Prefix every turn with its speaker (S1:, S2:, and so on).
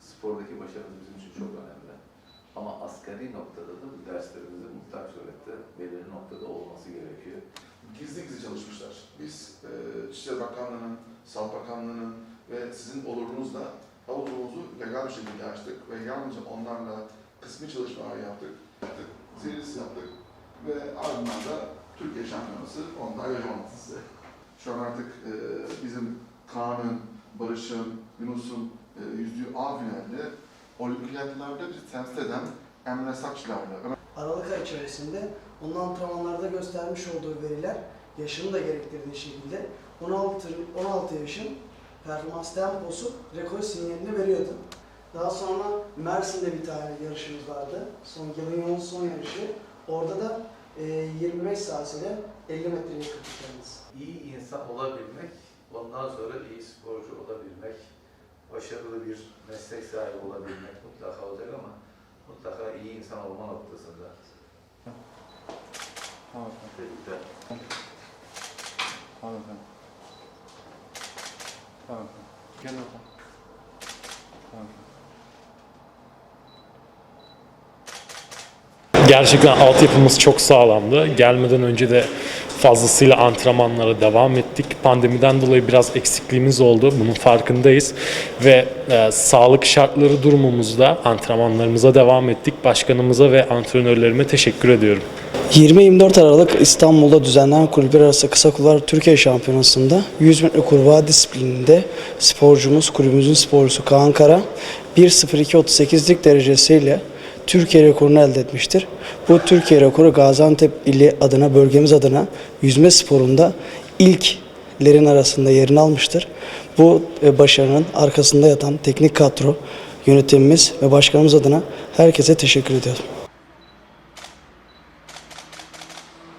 S1: Spordaki başarımız bizim için çok önemli. Ama asgari noktada da bu derslerimizin muhtaç surette belirli noktada olması gerekiyor.
S2: Gizli gizli çalışmışlar. Biz e, İçişleri Bakanlığı'nın, Sağlık Bakanlığı'nın ve sizin olurunuzla havuzumuzu legal bir şekilde açtık ve yalnızca onlarla kısmi çalışmalar yaptık. yaptık yaptık ve ardından da Türkiye Şampiyonası onlar yaşaması. Şu an artık e, bizim Kaan'ın, Barış'ın, Yunus'un e, yüzdüğü A finalde olimpiyatlarda bizi temsil eden Emre Saçlar'la
S3: Aralık ay içerisinde onun antrenmanlarda göstermiş olduğu veriler yaşını da gerektirdiği şekilde 16, 16 yaşın performans temposu rekor sinyalini veriyordu. Daha sonra Mersin'de bir tane yarışımız vardı. Son yılın yolun son yarışı. Orada da e, 25 saniyede 50 metreye kendisi.
S1: İyi insan olabilmek, ondan sonra iyi sporcu olabilmek, başarılı bir meslek sahibi olabilmek mutlaka olacak ama mutlaka iyi insan olma noktasında.
S4: Tamam efendim.
S1: Tebrikler.
S4: Tamam efendim. Tamam efendim. Gel bakalım. Tamam efendim.
S5: Gerçekten altyapımız çok sağlamdı. Gelmeden önce de fazlasıyla antrenmanlara devam ettik. Pandemiden dolayı biraz eksikliğimiz oldu. Bunun farkındayız. Ve e, sağlık şartları durumumuzda antrenmanlarımıza devam ettik. Başkanımıza ve antrenörlerime teşekkür ediyorum.
S3: 20-24 Aralık İstanbul'da düzenlenen kulüpler arası kısa kulvar Türkiye Şampiyonası'nda 100 metre kurbağa disiplininde sporcumuz, kulübümüzün sporcusu Kaan Kara 1.02.38'lik derecesiyle Türkiye rekorunu elde etmiştir. Bu Türkiye rekoru Gaziantep ili adına, bölgemiz adına yüzme sporunda ilklerin arasında yerini almıştır. Bu e, başarının arkasında yatan teknik kadro, yönetimimiz ve başkanımız adına herkese teşekkür ediyorum.